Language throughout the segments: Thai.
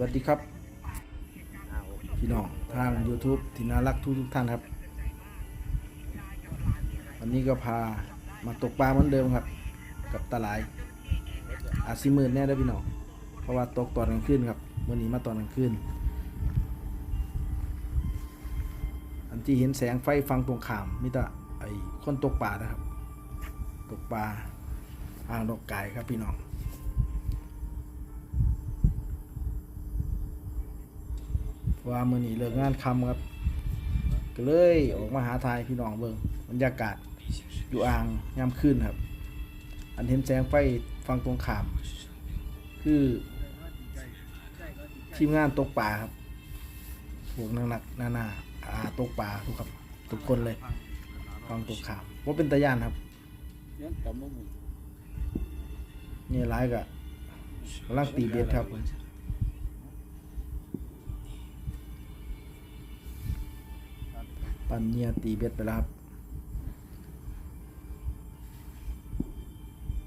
วัสดีครับ พี่น้องทาง YouTube ที่น่ารักทุกทุกท่านครับ วันนี้ก็พามาตกปลาเหมือนเดิมครับ กับตาหลาย อาจสิหมื่นแน่ได้พี่น้องเพราะว่าตกตอนกลางคืนครับวันนี้มาตอนกลางคืนอันที่เห็นแสงไฟฟังตรงขามมิตรไอ้คนตกปลานะครับ ตกปลาอ่างดอกไก่ครับพี่น้อง ว่ามือนี้เลิกงานคำครับ ก็เลยออกมาหาทายพี่น้องเบิ่งบรรยากาศอยู่อ่างยามคืนครับ อันเห็นแสงไฟฟังตรงขาม คือ ทีมงานตกปลาครับพวกนักนักๆนานาอาตกปลาทุกครับทุกคนเลย ฟังตรงขามว่าเป็นตะยานครับยังจำบ่หมดนี่ร้ายกะกำลังตีเบ็ดครับ ปันเนียตีเบ็ดไปแล้วครับ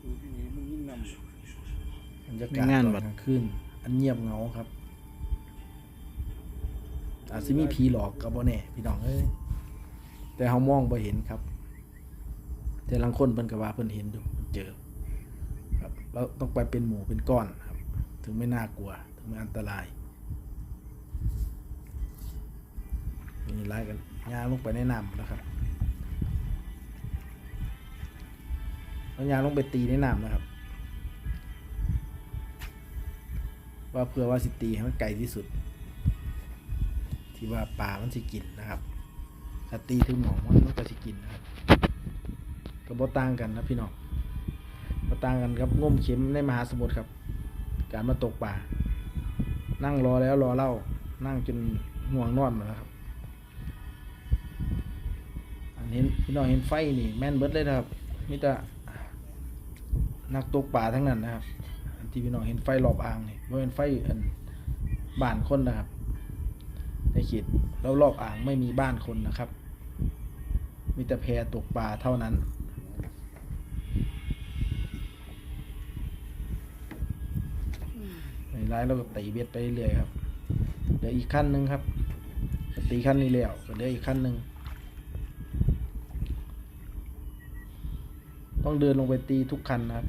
ดูที่นี่มันยิ่งนำบรรยากาศงานตบัอนดกลางคืนอันเงียบเหงาครับ อาจจะมีผีหลอกกับบ่แน่พี่น้องเอ้ยแต่เฮามองบ่เห็นครับ แต่ลังคนเพิ่นก็ว่าเพิ่นเห็นอยู่เพิ่นเจอ ครับเราต้องไปเป็นหมู่เป็นก้อนครับ ถึงไม่น่ากลัว ถึงไม่อันตราย มีไล่กันยางลงไปในน้ำนะครับแล้วยางลงไปตีในน้ำนะครับ ว่าเพื่อว่าสิตีให้มันไกลที่สุด ที่ว่าปลามันสิกินนะครับถ้าตีถึงหมองมันก็สิกินนะครับก็บ่ต่างกันนะพี่น้องบ่ต่างกันครับง่มเข็มในมหาสมุทรครับ การมาตกปลานั่งรอแล้วรอเล่านั่งจนห่วงนอนหมดแล้วครับ เห็นพี่น้องเห็นไฟนี่แม่นเบิดเลยนะครับมีแต่นักตกปลาทั้งนั้นนะครับที่พี่น้องเห็นไฟรอบอ่างนี่บ่เป็นไฟอันบ้านคนนะครับในเขตแล้วรอบอ่างไม่มีบ้านคนนะครับ มีแต่แพตกปลาเท่านั้น ในร้านเราก็ตีเบ็ดไปเรื่อยครับเหลืออีกขั้นหนึ่งครับตีขั้นนี้แล้วก็เหลืออีกขั้นหนึ่ง ต้องเดินลงไปตีทุกคันนะครับ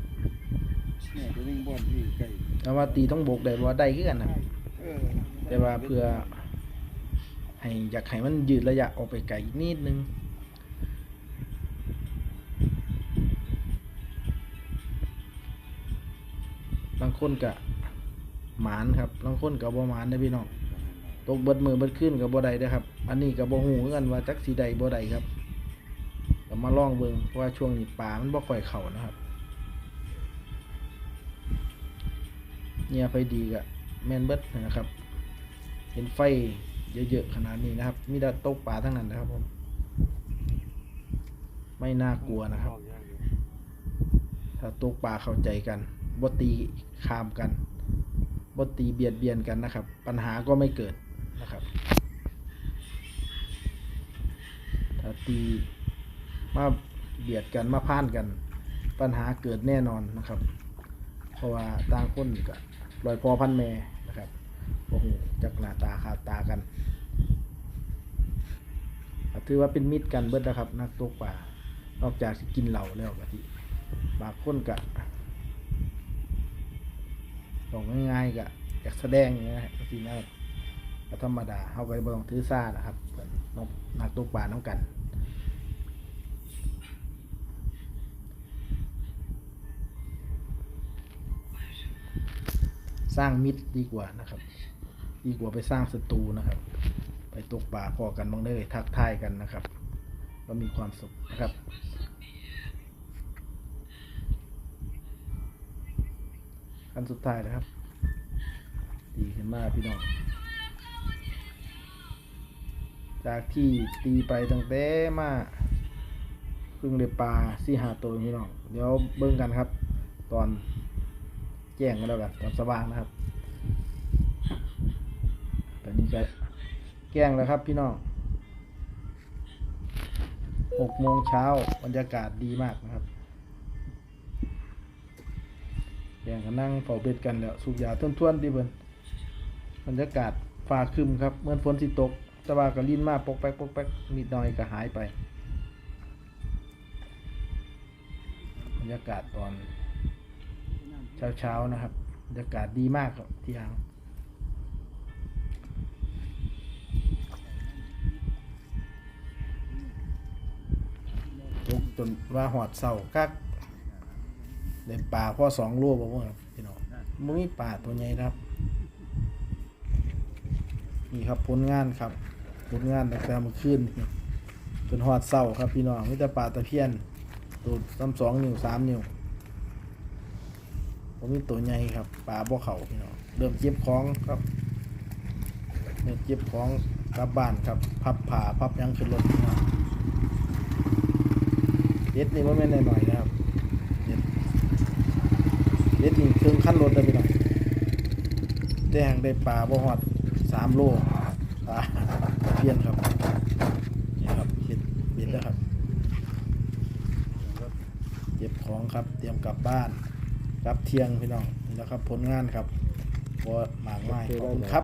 เนี่ยตัวนึงบ่อนที่ใกล้แต่ว่าตีต้องโบกได้บ่ว่าได้คือกันนะครับเออแต่ว่าเพื่อให้อยากให้มันยืดระยะออกไปไกลอีกนิดนึงบางคนกะหมานครับบางคนกับบ่หมานได้อพี่น้องตกเบิดมือเบิดขึ้นกับบ่ได้เด้อครับ อันนี้กับบ่ฮู้คือกันว่าจักสีใดบ่ได้ครับก็ มาลองเบิ่งเพราะว่าช่วงนี้ปลามันบ่ค่อยเข้านะครับ เนี่ยไฟดีกะแมนเบิดนะครับ เห็นไฟเยอะๆขนาดนี้นะครับ มีแต่ตกปลาทั้งนั้นนะครับผม ไม่น่ากลัวนะครับ ถ้าตกปลาเข้าใจกันบตีข้ามกันบตีเบียดเบียนกันนะครับ ปัญหาก็ไม่เกิดนะครับ ถ้าตี มาเบียดกันมาพ่านกัน ปัญหาเกิดแน่นอนนะครับ เพราะว่าต่างคนก็ลอยพอพันแม่นะครับโอ้โหจากหน้าตาขาดตากันถือว่าเป็นมิตรกันเบิดนะครับ นักตกปลานอกจากกินเหล้าแล้วก็ที่บางคนก็บอกง่ายๆก็อยากแสดงอย่างเงี้ยนะทีนั้นก็ธรรมดาเอาไปบ้องถือซ่านะครับเพิ่นนกนักตกปลาน้ำกัน สร้างมิตรดีกว่านะครับ ดีกว่าไปสร้างศัตรูนะครับ ไปตกป่าพอกันบ้างเลยทักทายกันนะครับก็มีความสุขนะครับ ขั้นสุดท้ายนะครับ ดีขึ้นมากพี่น้องจากที่ตีไปตั้งแต่มาเพิ่งได้ปลาสี่หาตัวพี่น้องเดี๋ยวเบิ่งกันครับ ตอน แจ้งกันแล้วกันตอนสว่างนะครับตอนนี้ก็แกล้งแล้วครับพี่น้องหกโมงเช้าบรรยากาศดีมากนะครับแกล้งกันนั่งเฝ้าเบ็ดกันแล้วสูบยาท่วนๆดีเบิ่นบรรยากาศฟ้าคึมครับเหมือนฝนสิตกแต่ว่าก็ลิ้นมากปกแป๊กปกแป๊กนิดหน่อยก็หายไป บรรยากาศตอน เช้าๆนะครับบรรยากาศดีมากครับที่อ่างตกจนว่าหอดเสากักได้ปลาพ่อสองโลบ่ว่าพี่น้องมึงมีปลาตัวใหญ่ครับ นี่ครับผลงานครับผลงานตั้งแต่เมื่อคืนจนหอดเสาครับพี่น้องมีแต่ปลาตะเพียนตัวซ้ำสองนิ้วสามนิ้ว ผมมีตัวใหญ่ครับปลาบ่เขาพี่น้องเริ่มเจ็บของครับเริ่มเจ็บของกลับบ้านครับ พับผ่าพับยังขึ้นรถพี่น้องเด็ดนี่ว่าแม่นหน่อยนะครับเด็ดเด็ดนี่เครื่องขั้นรถเลยพี่น้องแดงได้ปลาบ่หอดสามโลปลาเพียนครับนี่ครับเบ็ดเบ็ดแล้วครับเก็บของครับเตรียมกลับบ้าน รับเทียงพี่น้องนี่แล้วครับผลงานครับพอหมากไม้ขอบคุณครับ